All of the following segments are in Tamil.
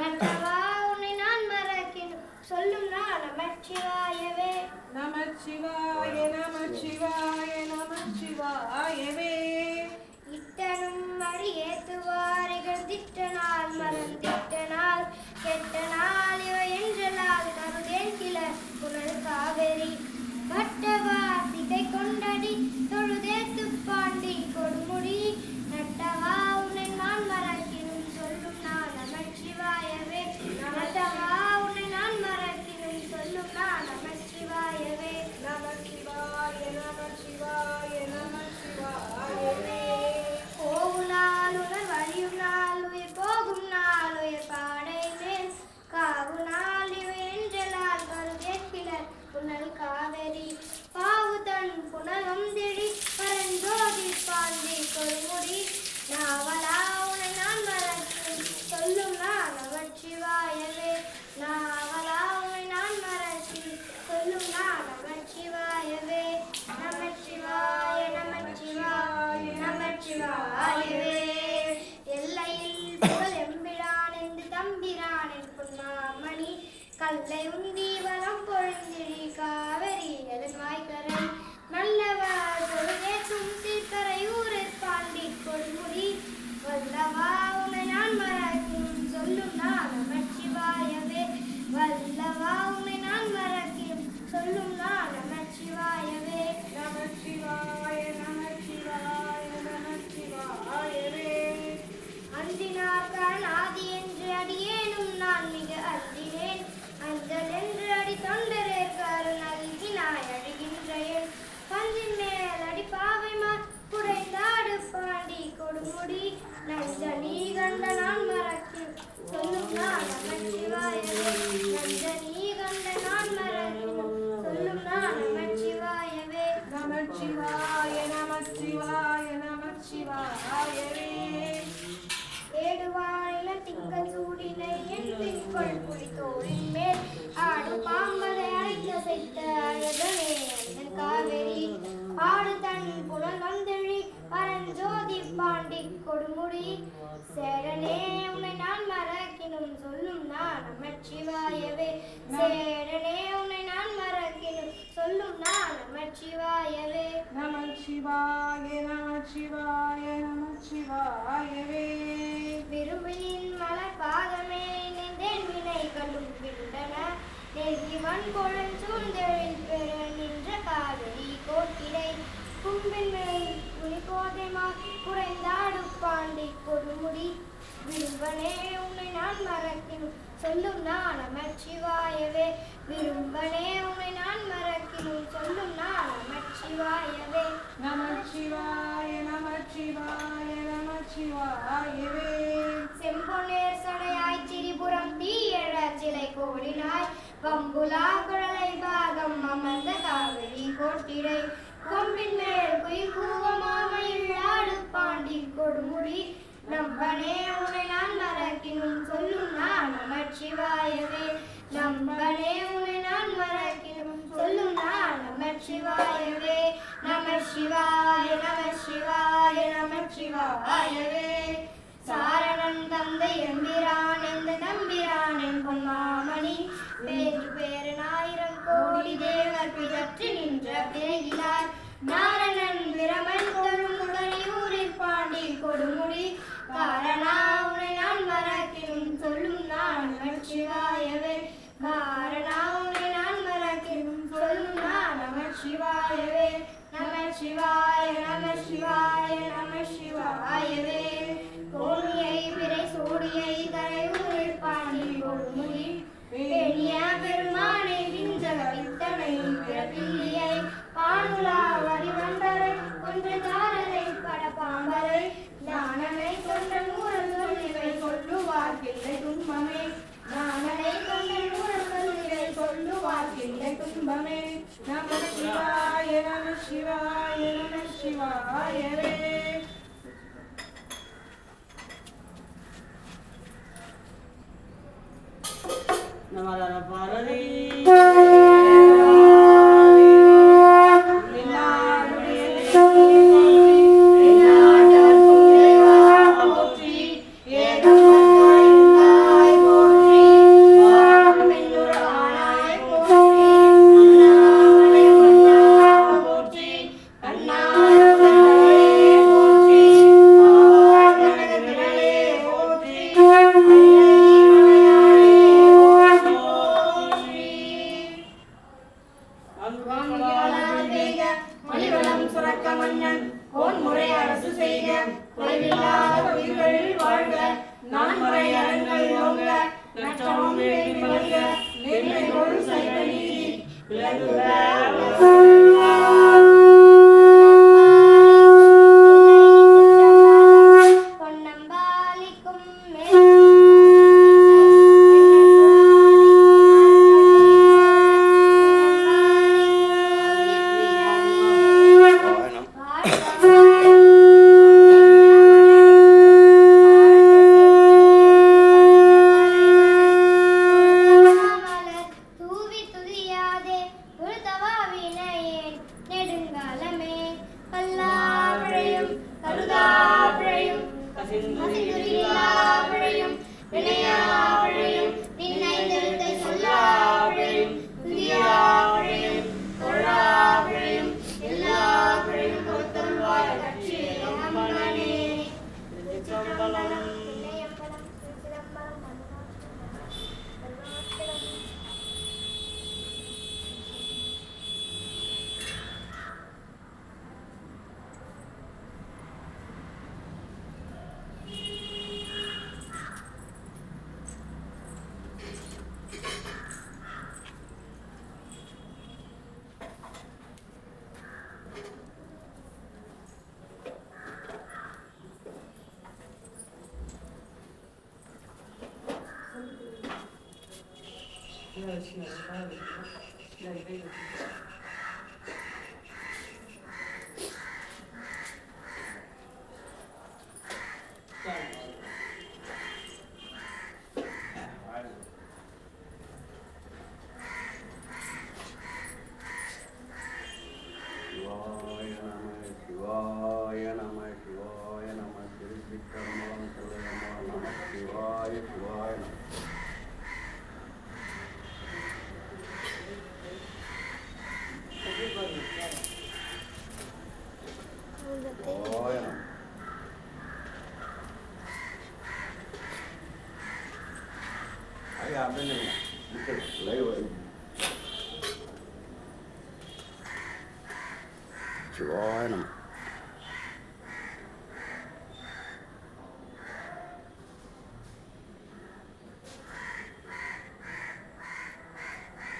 மறக்கவா உன்னை நான் மறக்கிறேன் சொல்லும்னா நமச்சிவாயவே. நமச்சிவாய நமச்சிவாய நமச்சிவாயவே. இத்தனும் வழி ஏத்துவாரைகள் திட்ட கல்லை உந்தி வளம் பொழுந்திரி காவிரி எதன் வாய்க்கரை நல்லவர் பொழுதேற்றும் திருக்கரை ஊரில் பாண்டி கொடுமுடி. வல்லவா உன்னை நான் மறக்கும் சொல்லும் நான் நமச்சிவாயவே வல்லவா உன்னை நான் மறக்கும் சொல்லும் நான் நமச்சிவாயவே நமச்சிவாய நமச்சிவாய நமச்சிவாயவே அன்றினார்தான் ஆதி என்று அடியேனும் நான் மிக அஞ்சினேன் அஞ்சல் என்று அடி தொண்டரேற்காரு நல்கினாய் அழுகின்றேன் பஞ்சின் மேல் அடி பாவை குறைந்தாடு பாண்டி கொடுமுடி. நஞ்ச நீ கண்ட நான் மறக்கும் சொல்லும் நான் நமச்சிவாயவே அழைக்க அழகனே அண்ணன் காவேரி. ஆடு தன் புலன் வந்தெழி ஜோதி பாண்டி கொடுமுடி. சேரனே உன்னை நான் மறக்கினும் சொல்லும் நான் நமச்சிவாயவே சேரனே உன்னை நான் மறக்கினும் சொல்லும் நான் நமச்சிவாயவே நமச்சிவாய கொழும் சூழ்ந்தெழில் பெற நின்ற காவிரி கோட்டிடை கும்பின் மேல் குனிபோதைமா குறைந்தாடு பாண்டி கொடுமுடி. விரும்பனே உன்னை நான் மறக்கினும் சொல்லும் நான் நமச்சிவாயவே விரும்பனே உன்னை நான் மறக்கினும் சொல்லும் நான் நமச்சிவாயவே நமச்சிவாய நமச்சிவாய நமச்சிவாயவே செம்பொன்னேர் சடையாய் திரிபுரம் தீயழ சிலை கோடினாய். வம்புலா குழலை பாகம் அமர்ந்த காவிரி கோட்டிடை. கொம்பின் மேல் குயில் கூவமாமையில் ஆடு பாண்டி கொடுமுடி. நம்பனே உனை நான் மறக்கினும் சொல்லும் நான் நமச்சிவாயவே நம்பனே உனை நான் மறக்கினும் சொல்லும் நான் நமச்சிவாயவே நம சிவாய நம சிவாய நம சிவாயவே சாரணன் தந்தை எம்பிரான் பேரு ஆயிரம் கோடி தேவர் பிதற்று நின்ற பிறகிலார் நான் பிரமன் தரும் உடலியூரில் பாண்டி கொடுமுடி காரணா உன்னை நான் மறக்கினும் சொல்லும் நான் நமச்சிவாயவே காரணா உன்னை நான் மறக்கினும் சொல்லும் நான் நமச்சிவாயவே நம சிவாய நம சிவாய நம சிவாயவே கோணியை பிறை சூடியை கரையூரில் பாண்டி கொடுமுடி பெரிய பெருமானை விஞ்சக வித்தனை பிறப்பில்லியை பானுலா வரிவண்டரை கொன்ற தாரரை படப்பாம்பரை ஞானனை கொன்ற நூறல் சொல்லிவை சொல்லுவார் பிள்ளை துன்பமே ஞானனை கொன்ற நூறல் சொல்லிவை சொல்லுவார் பிள்ளை துன்பமே நமச்சிவாய நமச்சிவாய நமச்சிவாயவே நமர பாரதி போற்றி Emmanuel No, it's not a bad idea. happened. You could play with me.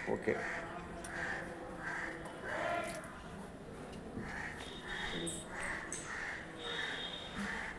Okay.